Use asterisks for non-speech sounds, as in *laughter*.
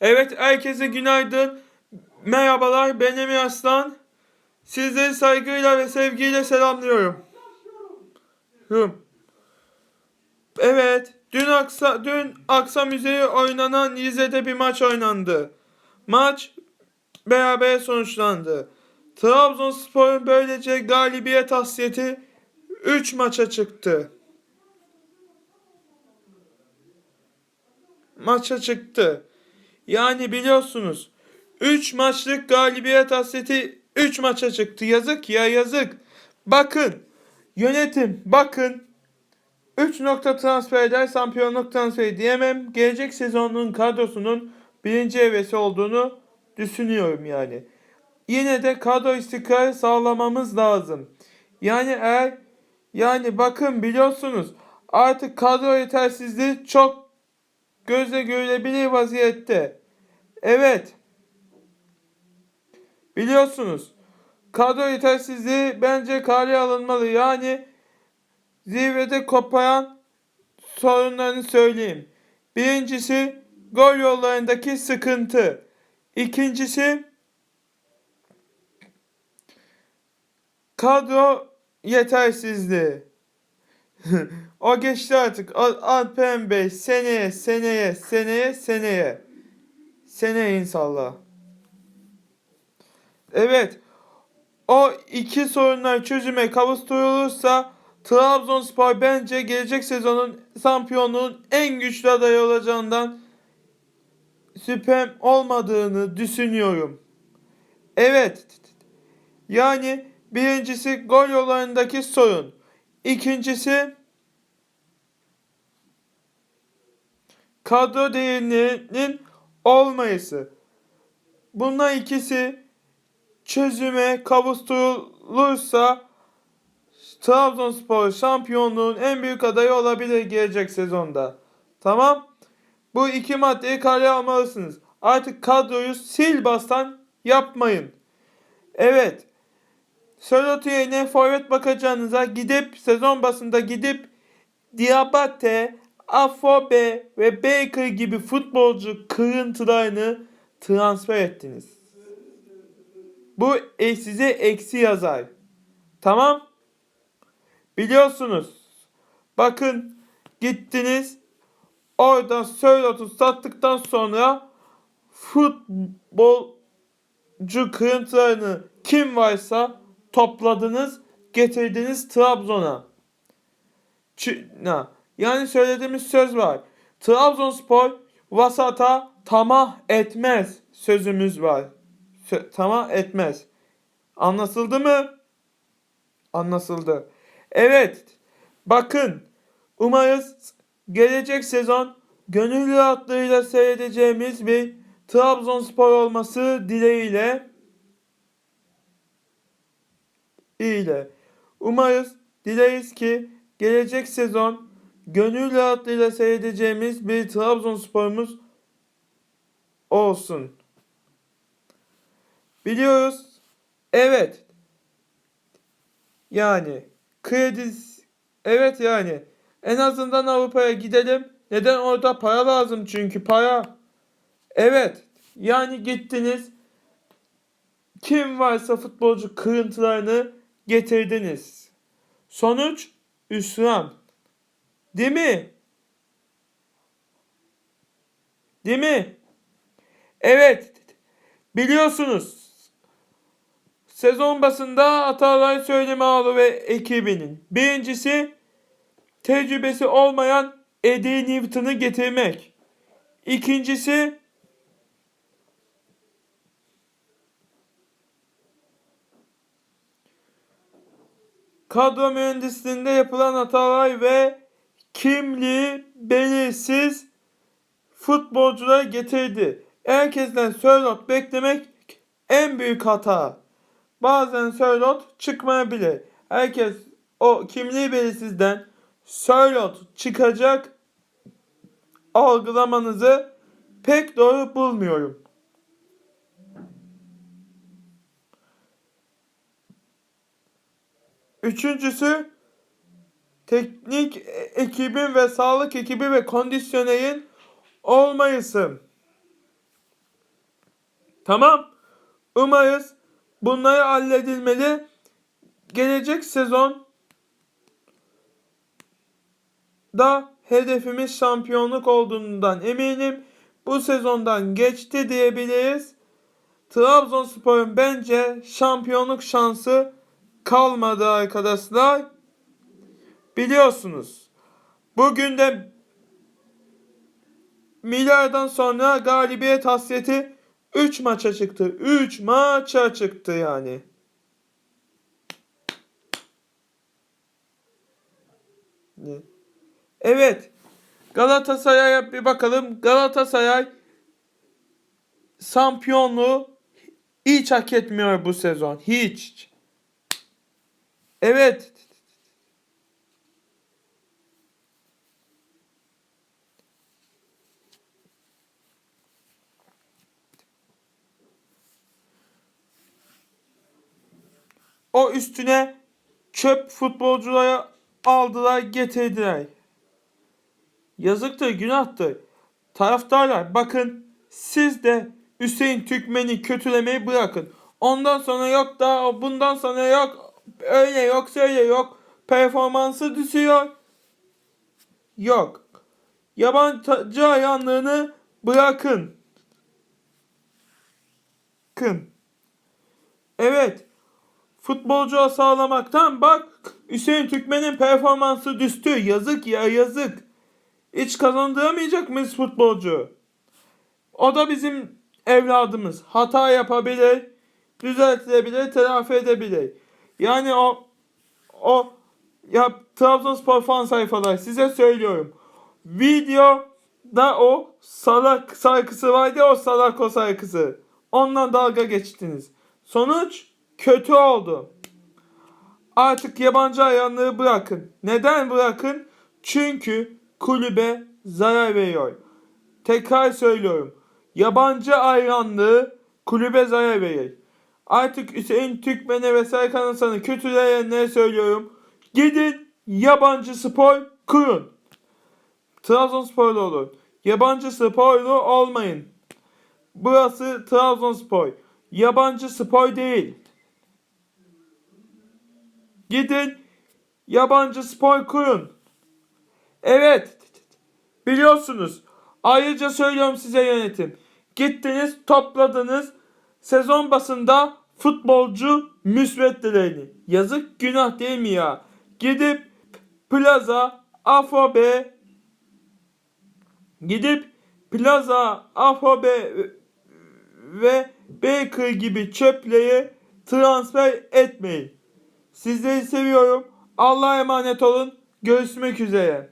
Evet herkese günaydın. Merhabalar benim Aslan. Sizleri saygıyla ve sevgiyle selamlıyorum. Evet dün, aksa, dün akşam üzeri oynanan Rize'de bir maç oynandı. Maç beraber sonuçlandı. Trabzonspor'un böylece galibiyet hasreti 3 maça çıktı. Maça çıktı. Yani biliyorsunuz 3 maçlık galibiyet hasreti 3 maça çıktı. Yazık ya yazık. Bakın yönetim bakın 3 nokta transferler şampiyonluk transferi diyemem. Gelecek sezonun kadrosunun birinci evresi olduğunu düşünüyorum yani. Yine de kadro istikrarı sağlamamız lazım. Yani eğer yani bakın biliyorsunuz artık kadro yetersizliği çok gözle görülebilir vaziyette. Evet. Biliyorsunuz. Kadro yetersizliği bence kale alınmalı. Yani zirvede koparan sorunlarını söyleyeyim. Birincisi gol yollarındaki sıkıntı. İkincisi kadro yetersizliği. *laughs* o geçti artık. Al- Alpen Bey seneye seneye seneye seneye. Seneye inşallah. Evet. O iki sorunlar çözüme kavuşturulursa Trabzonspor bence gelecek sezonun şampiyonluğun en güçlü adayı olacağından şüphem olmadığını düşünüyorum. Evet. Yani birincisi gol yollarındaki sorun. İkincisi kadro değerinin olmayışı. Bunlar ikisi çözüme kavuşturulursa Trabzonspor şampiyonluğun en büyük adayı olabilir gelecek sezonda. Tamam? Bu iki maddeyi kaleye almalısınız. Artık kadroyu sil bastan yapmayın. Evet. Sörloth yerine forvet bakacağınıza gidip sezon basında gidip Diabate, Afobe ve Baker gibi futbolcu kırıntılarını transfer ettiniz. Bu size eksi yazar. Tamam? Biliyorsunuz. Bakın gittiniz oradan Sörloth'u sattıktan sonra futbolcu kırıntılarını kim varsa topladınız getirdiniz Trabzon'a. Ç- na. Yani söylediğimiz söz var. Trabzonspor vasata tamah etmez sözümüz var. Sö- tamah etmez. Anlaşıldı mı? Anlaşıldı. Evet. Bakın. Umarız gelecek sezon gönül rahatlığıyla seyredeceğimiz bir Trabzonspor olması dileğiyle ile umarız dileyiz ki gelecek sezon gönül rahatlığıyla seyredeceğimiz bir Trabzonspor'umuz olsun. Biliyoruz. Evet. Yani kredi evet yani en azından Avrupa'ya gidelim. Neden orada para lazım çünkü para. Evet. Yani gittiniz. Kim varsa futbolcu kırıntılarını getirdiniz. Sonuç üsran. Değil mi? Değil mi? Evet. Biliyorsunuz. Sezon basında Atalay Söyleme Ağlı ve ekibinin. Birincisi tecrübesi olmayan Eddie Newton'ı getirmek. İkincisi kadro mühendisliğinde yapılan hatalar ve kimliği belirsiz futbolcular getirdi. Herkesten Sörlot beklemek en büyük hata. Bazen Sörlot çıkmayabilir. Herkes o kimliği belirsizden Sörlot çıkacak algılamanızı pek doğru bulmuyorum. Üçüncüsü teknik ekibin ve sağlık ekibi ve kondisyonerin olmayısı. Tamam. Umarız bunları halledilmeli. Gelecek sezon da hedefimiz şampiyonluk olduğundan eminim. Bu sezondan geçti diyebiliriz. Trabzonspor'un bence şampiyonluk şansı kalmadı arkadaşlar. Biliyorsunuz. Bugün de Milar'dan sonra galibiyet hasreti 3 maça çıktı. 3 maça çıktı yani. Evet. Galatasaray'a bir bakalım. Galatasaray şampiyonluğu hiç hak etmiyor bu sezon. Hiç. Evet. O üstüne çöp futbolcuları aldılar getirdiler. Yazıktır günahtır. Taraftarlar bakın siz de Hüseyin Türkmen'i kötülemeyi bırakın. Ondan sonra yok da bundan sonra yok öyle yok şöyle yok performansı düşüyor. Yok. Yabancı ayağınlığını bırakın. Kın. Evet. Futbolcu sağlamaktan bak Hüseyin Türkmen'in performansı düştü. Yazık ya yazık. Hiç kazandıramayacak mıyız futbolcu? O da bizim evladımız. Hata yapabilir, düzeltilebilir, telafi edebilir. Yani o o ya Trabzonspor fan sayfalar size söylüyorum. Videoda o salak şarkısı vardı o salak o şarkısı. Ondan dalga geçtiniz. Sonuç kötü oldu. Artık yabancı ayağını bırakın. Neden bırakın? Çünkü kulübe zarar veriyor. Tekrar söylüyorum. Yabancı ayranlığı kulübe zarar verir. Artık Hüseyin Türkmen'e ve Serkan Hasan'ı kötüleyenlere söylüyorum. Gidin yabancı spor kurun. Trabzonsporlu olun. Yabancı sporlu olmayın. Burası Trabzonspor. Yabancı spor değil. Gidin yabancı spor kurun. Evet. Biliyorsunuz. Ayrıca söylüyorum size yönetim. Gittiniz topladınız sezon basında futbolcu müsveddelerini. Yazık günah değil mi ya? Gidip Plaza, Afobe gidip Plaza, Afobe ve Baker gibi çöpleri transfer etmeyin. Sizleri seviyorum. Allah'a emanet olun. Görüşmek üzere.